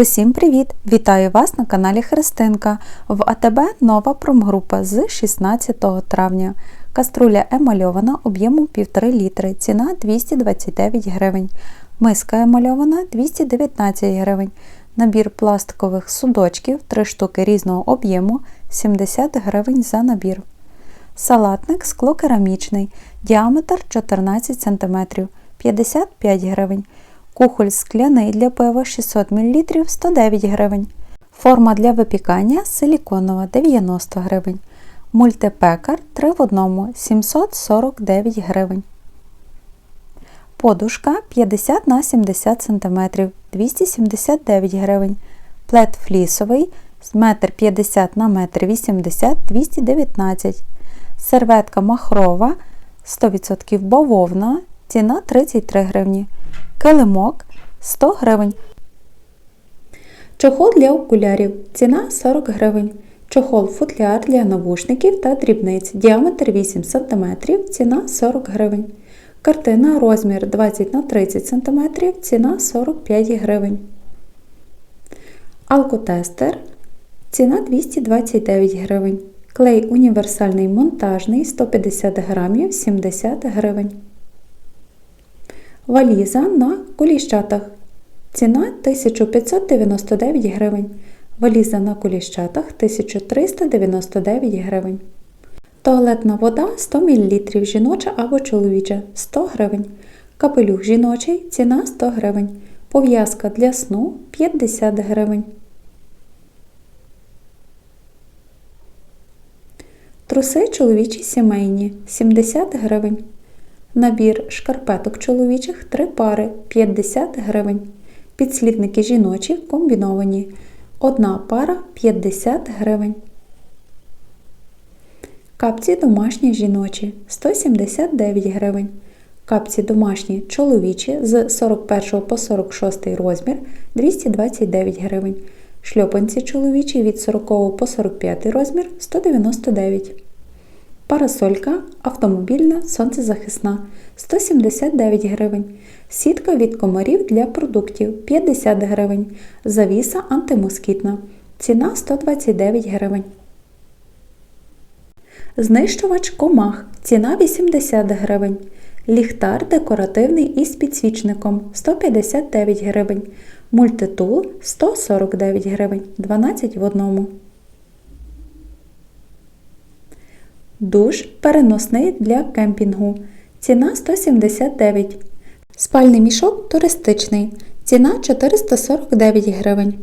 Усім привіт! Вітаю вас на каналі Христинка. В АТБ нова промгрупа з 16 травня. Каструля емальована об'ємом 1,5 літри, ціна 229 гривень. Миска емальована 219 гривень. Набір пластикових судочків 3 штуки різного об'єму 70 гривень за набір. Салатник склокерамічний, діаметр 14 см 55 гривень. Кухоль скляний для пива 600 мл 109 гривень. Форма для випікання силіконова 90 гривень. Мультипекар 3 в 1 749 гривень. Подушка 50 на 70 см 279 гривень. Плед флісовий з 1,50 на 1,80 219 Серветка махрова 100% бавовна. Ціна 33 гривні. Килимок 100 гривень. Чохол для окулярів. Ціна 40 гривень. Чохол футляр для навушників та дрібниць. Діаметр 8 см. Ціна 40 гривень. Картина розмір 20 на 30 см. Ціна 45 гривень. Алкотестер. Ціна 229 гривень. Клей універсальний монтажний 150 грамів 70 гривень. Валіза на коліщатах. Ціна 1599 гривень. Валіза на коліщатах 1399 гривень. Туалетна вода 100 мл жіноча або чоловіча 100 гривень. Капелюх жіночий ціна 100 гривень. Пов'язка для сну 50 гривень. Труси чоловічі сімейні 70 гривень. Набір шкарпеток чоловічих 3 пари 50 гривень. Підслідники жіночі комбіновані. Одна пара 50 гривень. Капці домашні жіночі 179 гривень. Капці домашні чоловічі з 41 по 46 розмір 229 гривень. Шльопанці чоловічі від 40 по 45 розмір 199 Парасолька автомобільна сонцезахисна 179 гривень. Сітка від комарів для продуктів 50 гривень. Завіса антимоскітна. Ціна 129 гривень. Знищувач комах. Ціна 80 гривень. Ліхтар декоративний із підсвічником 159 гривень. Мультитул 149 гривень. 12 в одному. Душ переносний для кемпінгу. Ціна 179 Спальний мішок туристичний. Ціна 449 гривень.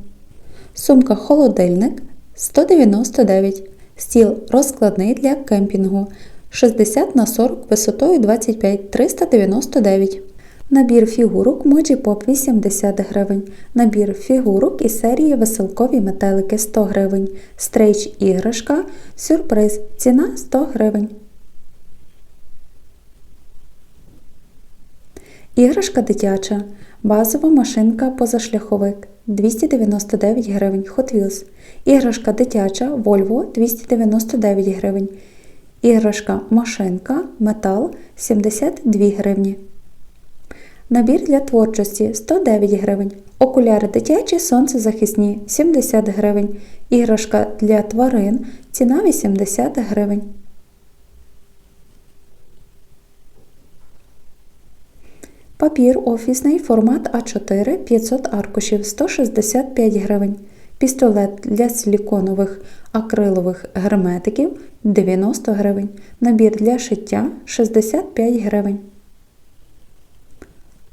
Сумка холодильник 199 Стіл розкладний для кемпінгу 60 на 40 висотою 25 399 Набір фігурок Моджі Поп 80 гривень. Набір фігурок із серії Веселкові метелики 100 гривень. Стрейч іграшка. Сюрприз. Ціна 100 гривень. Іграшка дитяча. Базова машинка позашляховик 299 гривень. Hot Wheels. Іграшка дитяча Volvo 299 гривень. Іграшка машинка Метал 72 гривні. Набір для творчості 109 гривень. Окуляри дитячі сонцезахисні 70 гривень. Іграшка для тварин ціна 80 гривень. Папір офісний формат А4 500 аркушів 165 гривень. Пістолет для силіконових акрилових герметиків 90 гривень. Набір для шиття 65 гривень.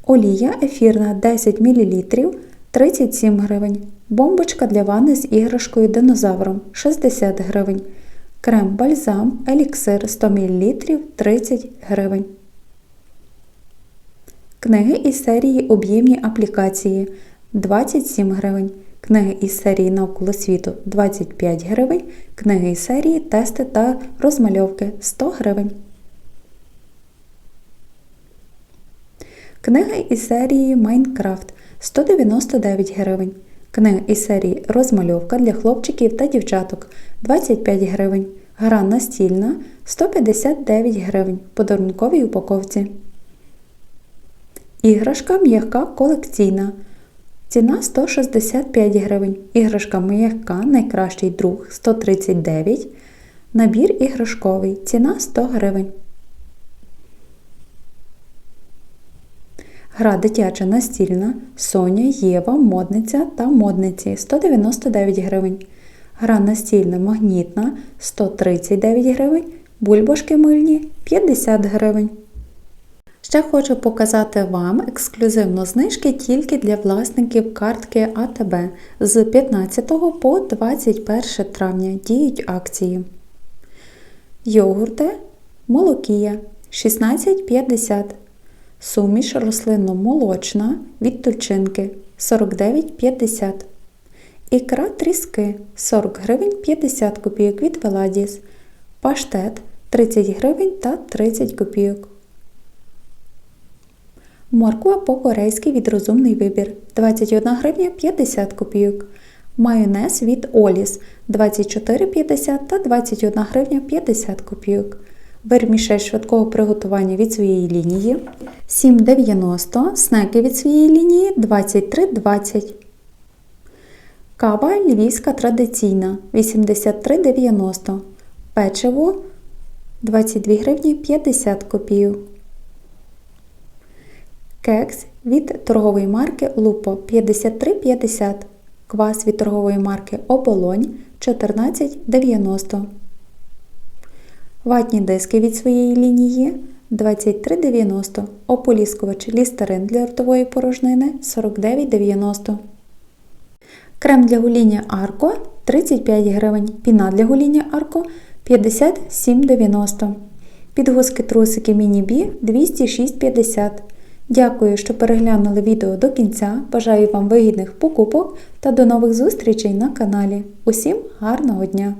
Олія ефірна 10 мл 37 гривень. Бомбочка для ванни з іграшкою динозавром 60 гривень. Крем бальзам еліксир 100 мл 30 гривень. Книги із серії Об'ємні аплікації 27 гривень. Книги із серії Навколо світу 25 гривень. Книги із серії Тести та розмальовки 100 гривень. Книга із серії Майнкрафт 199 гривень. Книга із серії Розмальовка для хлопчиків та дівчаток 25 гривень. Гра настільна 159 гривень. Подарунковій упаковці. Іграшка м'яка колекційна Ціна 165 гривень. Іграшка м'яка, найкращий друг 139 Набір іграшковий. Ціна 100 гривень. Гра дитяча настільна Соня, Єва, модниця та модниці 199 гривень. Гра настільна магнітна 139 гривень. Бульбашки мильні 50 гривень. Ще хочу показати вам ексклюзивно знижки тільки для власників картки АТБ. З 15 по 21 травня діють акції. Йогурти Молокія 16,50. Суміш рослинно-молочна від тульчинки 49,50. Ікра тріски 40 гривень 50 копійок від Веладіс. Паштет 30 гривень та 30 копійок. Морква по-корейськи від розумний вибір 21 гривня 50 копійок. Майонез від Оліс 24,50 та 21 гривня 50 копійок. Вермішель швидкого приготування від своєї лінії 7,90, снеки від своєї лінії 23,20. Кава львівська традиційна 83,90. Печиво 22 гривні 50 копійок. Кекс від торгової марки Лупо 53,50. Квас від торгової марки Оболонь 14,90. Ватні диски від своєї лінії 23,90. Ополіскувач лістерин для ротової порожнини 49,90. Крем для гоління Арко 35 гривень. Піна для гоління Арко 57,90. Підгузки трусики Міні-Бі 206,50. Дякую, що переглянули відео до кінця. Бажаю вам вигідних покупок та до нових зустрічей на каналі. Усім гарного дня!